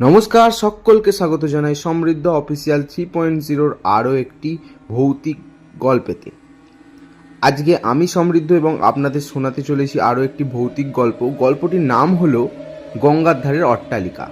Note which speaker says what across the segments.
Speaker 1: নমস্কার, সকলকে স্বাগত জানাই সমৃদ্ধ অফিসিয়াল থ্রি পয়েন্ট জিরোর আরও একটি ভৌতিক গল্পেতে। আজকে আমি সমৃদ্ধ এবং আপনাদের শোনাতে চলেছি আরও একটি ভৌতিক গল্প। গল্পটির নাম হলো গঙ্গার ধারের অট্টালিকা।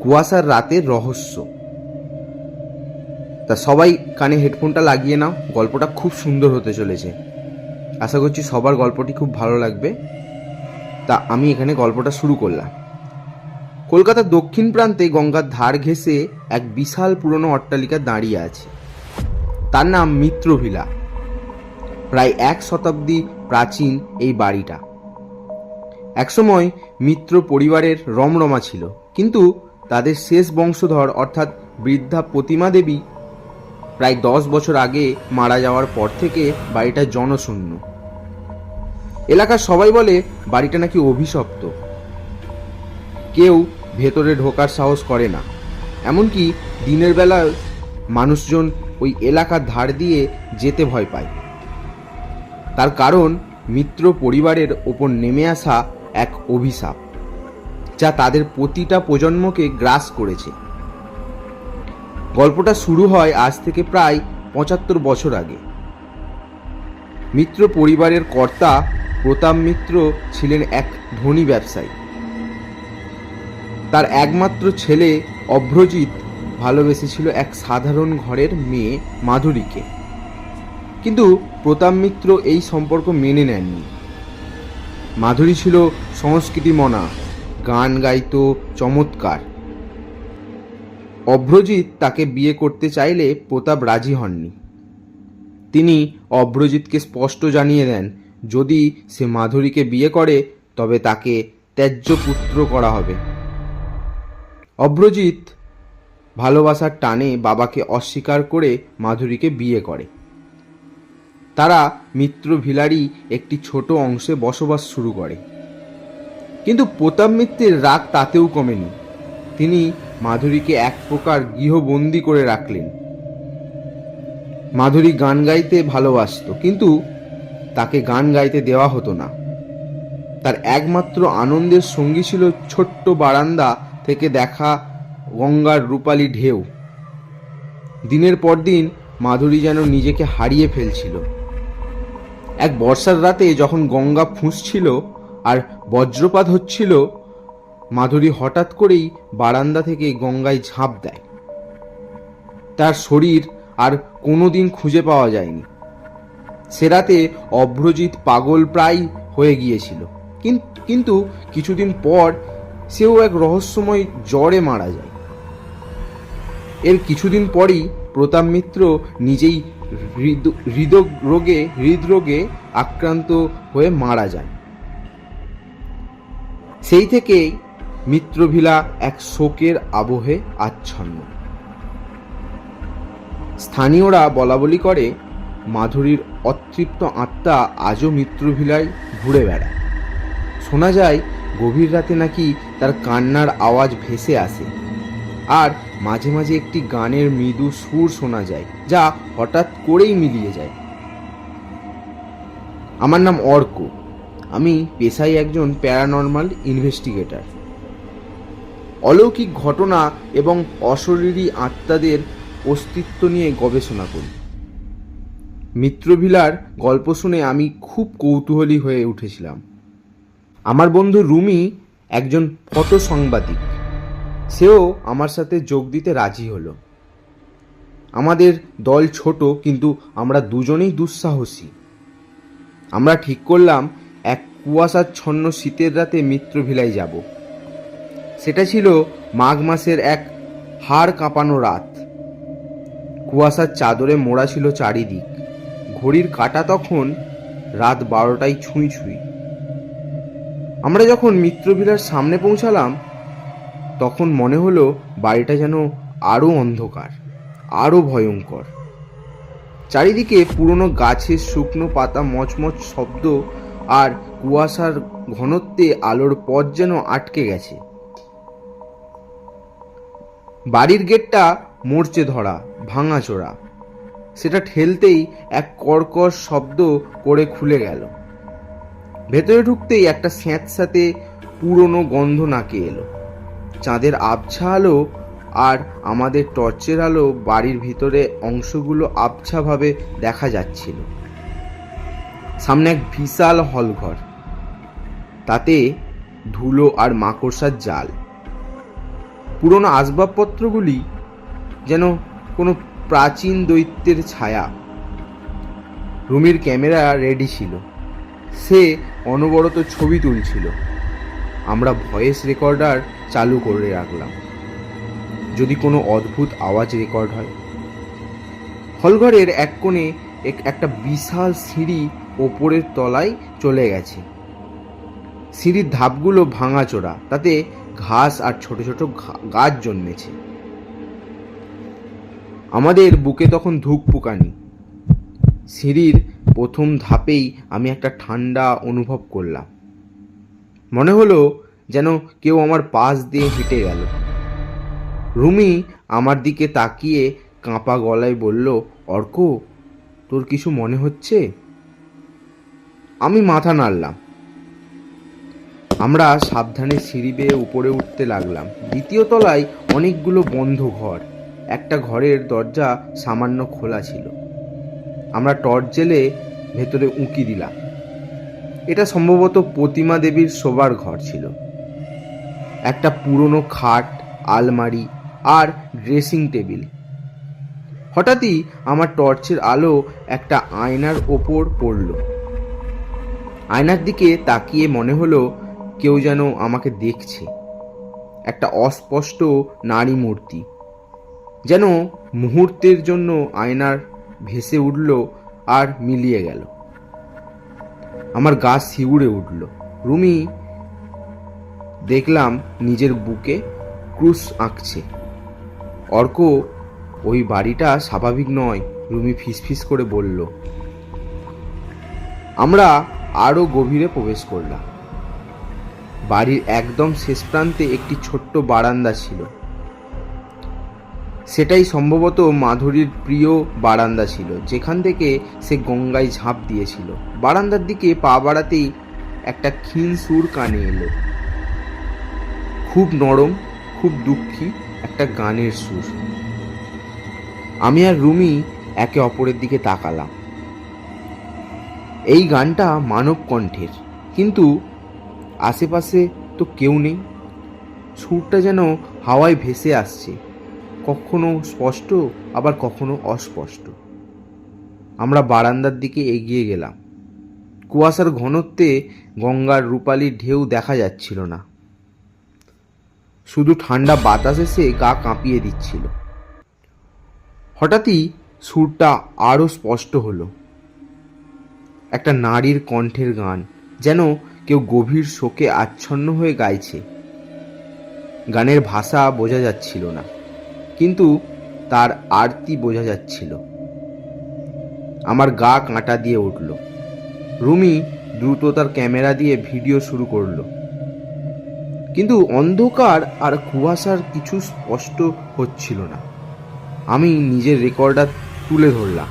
Speaker 1: কুয়াশার রাতের রহস্য। তা সবাই কানে হেডফোনটা লাগিয়ে নাও, গল্পটা খুব সুন্দর হতে চলেছে। আশা করছি সবার গল্পটি খুব ভালো লাগবে। তা আমি এখানে গল্পটা শুরু করলাম। কলকাতার দক্ষিণ প্রান্তে গঙ্গার ধার ঘেঁষে এক বিশাল পুরনো অট্টালিকা দাঁড়িয়ে আছে। তার নাম মিত্র ভিলা প্রায় এক শতাব্দী প্রাচীন এই বাড়িটা। একসময় মিত্র পরিবারের রমরমা ছিল, কিন্তু তাদের শেষ বংশধর অর্থাৎ বৃদ্ধা প্রতিমা দেবী প্রায় দশ বছর আগে মারা যাওয়ার পর থেকে বাড়িটা জনশূন্য। এলাকার সবাই বলে বাড়িটা নাকি অভিশপ্ত। কেউ ভেতরে ঢোকার সাহস করে না। এমনকি দিনের বেলা মানুষজন ওই এলাকার ধার দিয়ে যেতে ভয় পায়। তার কারণ মিত্র পরিবারের ওপর নেমে আসা এক অভিশাপ, যা তাদের প্রতিটা প্রজন্মকে গ্রাস করেছে। গল্পটা শুরু হয় আজ থেকে প্রায় পঁচাত্তর বছর আগে। মিত্র পরিবারের কর্তা প্রতাপ মিত্র ছিলেন এক ধনী ব্যবসায়ী। তার একমাত্র ছেলে অভ্রজিৎ ভালোবেসেছিল এক সাধারণ ঘরের মেয়ে মাধুরীকে। কিন্তু প্রতাপ মিত্র এই সম্পর্ক মেনে নেননি। মাধুরী ছিল সংস্কৃতি মনা গান গাইতো, চমৎকার। অভ্রজিৎ তাকে বিয়ে করতে চাইলে প্রতাপ রাজি হননি। তিনি অভ্রজিৎকে স্পষ্ট জানিয়ে দেন, যদি সে মাধুরীকে বিয়ে করে, তবে তাকে ত্যায্য পুত্র করা হবে। অভ্রজিৎ ভালোবাসার টানে বাবাকে অস্বীকার করে মাধুরীকে বিয়ে করে। তারা মিত্র ভিলারি একটি ছোট অংশে বসবাস শুরু করে। কিন্তু প্রতাপ মিত্রের রাগ তাতেও কমেনি। তিনি মাধুরীকে এক প্রকার গৃহবন্দী করে রাখলেন। মাধুরী গান গাইতে ভালোবাসত, কিন্তু তাকে গান গাইতে দেওয়া হতো না। তার একমাত্র আনন্দের সঙ্গী ছিল ছোট্ট বারান্দা থেকে দেখা গঙ্গার রূপালী ঢেউ। দিনের পর দিন মাধুরী যেন নিজেকে হারিয়ে ফেলছিল। এক বর্ষার রাতে যখন গঙ্গা ফুঁসছিল আর বজ্রপাত হচ্ছিল, মাধুরী হঠাৎ করেই বারান্দা থেকে গঙ্গায় ঝাঁপ দেয়। তার শরীর আর কোনোদিন খুঁজে পাওয়া যায়নি। সে রাতে অভ্রজিৎ পাগল প্রায় হয়ে গিয়েছিল। কিন- কিন্তু কিছুদিন পর সেও এক রহস্যময় জ্বরে মারা যায়। এর কিছুদিন পরই প্রতাপ মিত্র নিজেই হৃদ- রোগে, হৃদরোগে আক্রান্ত হয়ে মারা যান সেই থেকেই মিত্রভিলা এক শোকের আবহে আচ্ছন্ন। স্থানীয়রা বলাবলি করে, মাধুরীর অতৃপ্ত আত্মা আজও মিত্রভিলায় ঘুরে বেড়ায়। শোনা যায় গভীর রাতে নাকি তার কান্নার আওয়াজ ভেসে আসে। আর মাঝে মাঝে একটি গানের মৃদু সুর শোনা যায়, যা হঠাৎ করেই মিলিয়ে যায়। আমার নাম অর্ক। আমি পেশায় একজন প্যারানর্মাল ইনভেস্টিগেটর। অলৌকিক ঘটনা এবং অশরীরী আত্মাদের অস্তিত্ব নিয়ে গবেষণা করি। মিত্রভিলার গল্প শুনে আমি খুব কৌতূহলী হয়ে উঠেছিলাম। আমার বন্ধু রুমি একজন ফটো সাংবাদিক সেও আমার সাথে যোগ দিতে রাজি হলো। আমাদের দল ছোট, কিন্তু আমরা দুজনেই দুঃসাহসী। আমরা ঠিক করলাম এক কুয়াশাচ্ছন্ন শীতের রাতে মিত্রভিলায় যাব। সেটা ছিল মাঘ মাসের এক হাড় কাঁপানো রাত। কুয়াশার চাদরে মোড়া ছিল চারিদিক। ঘড়ির কাটা তখন রাত বারোটায় ছুঁই ছুঁই। আমরা যখন মিত্রভিলার সামনে পৌঁছালাম, তখন মনে হলো বাড়িটা যেন আরও অন্ধকার আরও ভয়ঙ্কর। চারিদিকে পুরনো গাছের শুকনো পাতা মচমচ শব্দ আর কুয়াশার ঘনত্বে আলোর পথ যেন আটকে গেছে। বাড়ির গেটটা মরচে ধরা, ভাঙাচোরা, সেটা ঠেলতেই এক কর্কশ শব্দ করে খুলে গেল। ভেতরে ঢুকতেই একটা স্যাঁত স্যাঁতস্যাঁতে পুরনো গন্ধ নাকে এলো। চাঁদের আবছা আলো আর আমাদের টর্চের আলো বাড়ির ভিতরে অংশগুলো আবছাভাবে দেখা যাচ্ছিল। সামনে এক বিশাল হলঘর। তাতে ধুলো আর মাকড়সার জাল। পুরনো আসবাবপত্রগুলি যেন কোনো প্রাচীন দৈত্যের ছায়া। রুমির ক্যামেরা রেডি ছিল। সে অনবরত ছবি তুলছিল। আমরা ভয়েস রেকর্ডার চালু করে রাখলাম। যদি কোনো অদ্ভুত আওয়াজ রেকর্ড হয়। হলঘরের এক কোণে এক- একটা বিশাল সিঁড়ি ওপরের তলায় চলে গেছে। সিঁড়ির ধাপগুলো ভাঙাচোরা, তাতে ঘাস আর ছোট ছোট গাছ জন্মেছে। আমাদের বুকে তখন ধূপ পুকানি সিঁড়ির প্রথম ধাপেই আমি একটা ঠান্ডা অনুভব করলাম। মনে হলো যেন কেউ আমার পাশ দিয়ে হেঁটে গেল। রুমি আমার দিকে তাকিয়ে কাঁপা গলায় বলল, অর্ক, তোর কিছু মনে হচ্ছে? আমি মাথা নাড়লাম। আমরা সাবধানে সিঁড়ি বেয়ে উপরে উঠতে লাগলাম। দ্বিতীয় তলায় অনেকগুলো বন্ধ ঘর। একটা ঘরের দরজা সামান্য খোলা ছিল। আমরা টর্চ জেলে ভেতরে উঁকি দিলাম। এটা সম্ভবত প্রতিমা দেবীর শোবার ঘর ছিল। একটা পুরনো খাট, আলমারি আর ড্রেসিং টেবিল। হঠাৎই আমার টর্চের আলো একটা আয়নার ওপর পড়ল। আয়নার দিকে তাকিয়ে মনে হলো কেউ যেন আমাকে দেখছে। একটা অস্পষ্ট নারী মূর্তি। যেন মুহূর্তের জন্য আয়নার ভেসে উঠল আর মিলিয়ে গেল। আমার গা শিউড়ে উঠল। রুমি, দেখলাম নিজের বুকে ক্রুশ আঁকছে। অর্ক, ওই বাড়িটা স্বাভাবিক নয়, রুমি ফিসফিস করে বলল। আমরা আরও গভীরে প্রবেশ করলাম। বাড়ির একদম শেষ প্রান্তে একটি ছোট্ট বারান্দা ছিল। সেটাই সম্ভবত মাধুরীর প্রিয় বারান্দা ছিল, যেখান থেকে সে গঙ্গায় ঝাঁপ দিয়েছিল। বারান্দার দিকে পা বাড়াতেই একটা ক্ষীণ সুর কানে এলো। খুব নরম, খুব দুঃখী একটা গানের সুর। আমি আর রুমি একে অপরের দিকে তাকালাম। এই গানটা মানব কণ্ঠের, কিন্তু আশেপাশে তো কেউ নেই। সুরটা যেন হাওয়ায় ভেসে আসছে। কখনো স্পষ্ট, আবার কখনো অস্পষ্ট। আমরা বারান্দার দিকে এগিয়ে গেলাম। কুয়াশার ঘনত্বে গঙ্গার রূপালি ঢেউ দেখা যাচ্ছিল না। শুধু ঠান্ডা বাতাস এসে গা কাঁপিয়ে দিচ্ছিল। হঠাৎই সুরটা আরও স্পষ্ট হলো। একটা নারীর কণ্ঠের গান, যেন কেউ গভীর শোকে আচ্ছন্ন হয়ে গাইছে। গানের ভাষা বোঝা যাচ্ছিল না। কিন্তু তার আরতি বোঝা যাচ্ছিল। আমার গা কাঁটা দিয়ে উঠল। রুমি দ্রুত তার ক্যামেরা দিয়ে ভিডিও শুরু করল। কিন্তু অন্ধকার আর কুয়াশার কিছু স্পষ্ট হচ্ছিল না। আমি নিজের রেকর্ডার তুলে ধরলাম।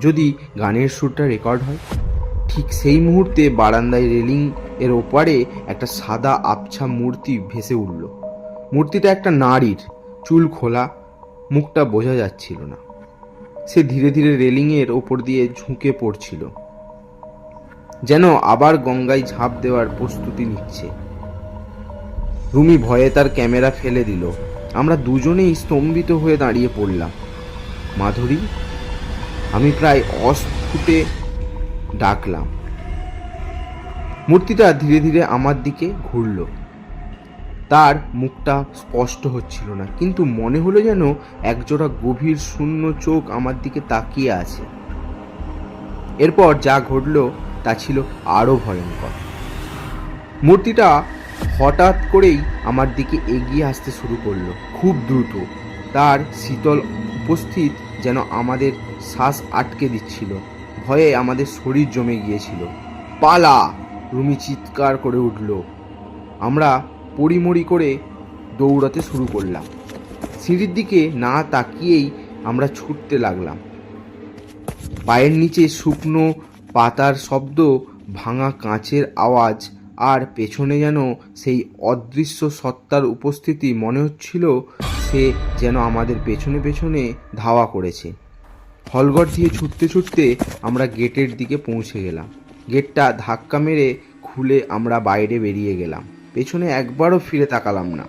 Speaker 1: যদি গানের সুরটা রেকর্ড হয়? ঠিক সেই মুহূর্তে বারান্দায় রেলিং এর ওপারে একটা সাদা আবছা মূর্তি ভেসে উঠল। মূর্তিটা একটা নারীর। চুল খোলা মুখটা বোঝা যাচ্ছিল না। সে ধীরে ধীরে রেলিংয়ের ওপর দিয়ে ঝুঁকে পড়ছিল। যেন আবার গঙ্গায় ঝাঁপ দেওয়ার প্রস্তুতি নিচ্ছে। রুমি ভয়ে তার ক্যামেরা ফেলে দিল। আমরা দুজনেই স্তম্ভিত হয়ে দাঁড়িয়ে পড়লাম। মাধুরী, আমি প্রায় অস্ফুটে ডাকলাম। মূর্তিটা ধীরে ধীরে আমার দিকে ঘুরল। তার মুখটা স্পষ্ট হচ্ছিল না, কিন্তু মনে হলো যেন একজোড়া গভীর শূন্য চোখ আমার দিকে তাকিয়ে আছে। এরপর যা ঘটল তা ছিল আরও ভয়ঙ্কর। মূর্তিটা হঠাৎ করেই আমার দিকে এগিয়ে আসতে শুরু করল, খুব দ্রুত। তার শীতল উপস্থিত যেন আমাদের শ্বাস আটকে দিচ্ছিল, ভয়ে আমাদের শরীর জমে গিয়েছিল। পালা! রুমি চিৎকার করে উঠল। আমরা পরিমরি করে দৌড়াতে শুরু করলাম। সিঁড়ির দিকে না তাকিয়েই আমরা ছুটতে লাগলাম। পায়ের নিচে শুকনো পাতার শব্দ, ভাঙা কাঁচের আওয়াজ আর পেছনে যেন সেই অদৃশ্য সত্তার উপস্থিতি মনে হচ্ছিল, সে যেন আমাদের পেছনে পেছনে ধাওয়া করেছে। হলঘর দিয়ে ছুটতে ছুটতে আমরা গেটের দিকে পৌঁছে গেলাম। গেটটা ধাক্কা মেরে খুলে আমরা বাইরে বেরিয়ে গেলাম। পেছনে একবারও ফিরে তাকালাম না।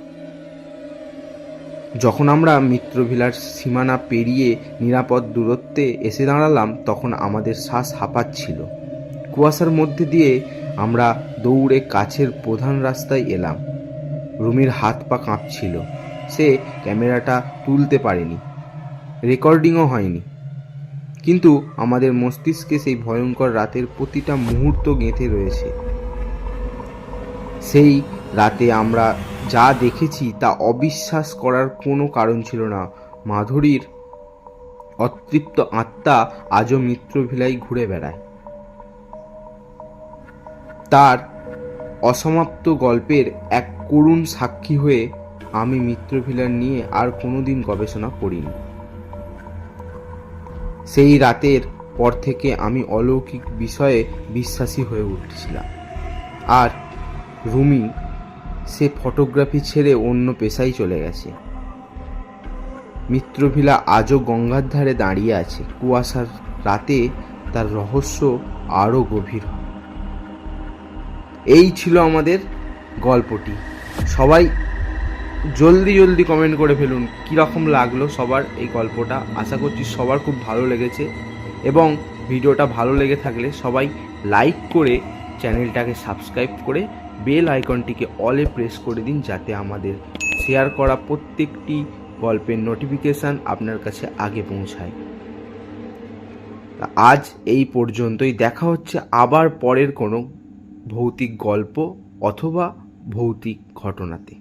Speaker 1: যখন আমরা মিত্রভিলার সীমানা পেরিয়ে নিরাপদ দূরত্বে এসে দাঁড়ালাম, তখন আমাদের শ্বাস হাঁপাচ্ছিল। কুয়াশার মধ্যে দিয়ে আমরা দৌড়ে কাছের প্রধান রাস্তায় এলাম। রুমির হাত পা কাঁপছিল। সে ক্যামেরাটা তুলতে পারেনি। রেকর্ডিংও হয়নি। কিন্তু আমাদের মস্তিষ্কে সেই ভয়ঙ্কর রাতের প্রতিটা মুহূর্ত গেঁথে রয়েছে। সেই রাতে আমরা যা দেখেছি তা অবিশ্বাস করার কোনো কারণ ছিল না। মাধুরীর অতৃপ্ত আত্মা আজও মিত্রভিলাই ঘুরে বেড়ায়। তার অসমাপ্ত গল্পের এক করুণ সাক্ষী হয়ে আমি মিত্রভিলার নিয়ে আর কোনোদিন গবেষণা করিনি। সেই রাতের পর থেকে আমি অলৌকিক বিষয়ে বিশ্বাসী হয়ে উঠেছিলাম। আর রুমি, সে ফটোগ্রাফি ছেড়ে অন্য পেশায় চলে গেছে। মিত্রভিলা আজও গঙ্গার ধারে দাঁড়িয়ে আছে। কুয়াশার রাতে তার রহস্য আরও গভীর হয়। এই ছিল আমাদের গল্পটি। সবাই জলদি জলদি কমেন্ট করে ফেলুন কীরকম লাগল সবার এই গল্পটা। আশা করছি সবার খুব ভালো লেগেছে এবং ভিডিওটা ভালো লেগে থাকলে সবাই লাইক করে চ্যানেলটাকে সাবস্ক্রাইব করে বেল আইকনটিকে অলে প্রেস করে দিন যাতে আমাদের শেয়ার করা প্রত্যেকটি গল্পের নোটিফিকেশান আপনার কাছে আগে পৌঁছায়। আজ এই পর্যন্তই। দেখা হচ্ছে আবার পরের কোনো ভৌতিক গল্প অথবা ভৌতিক ঘটনাতে।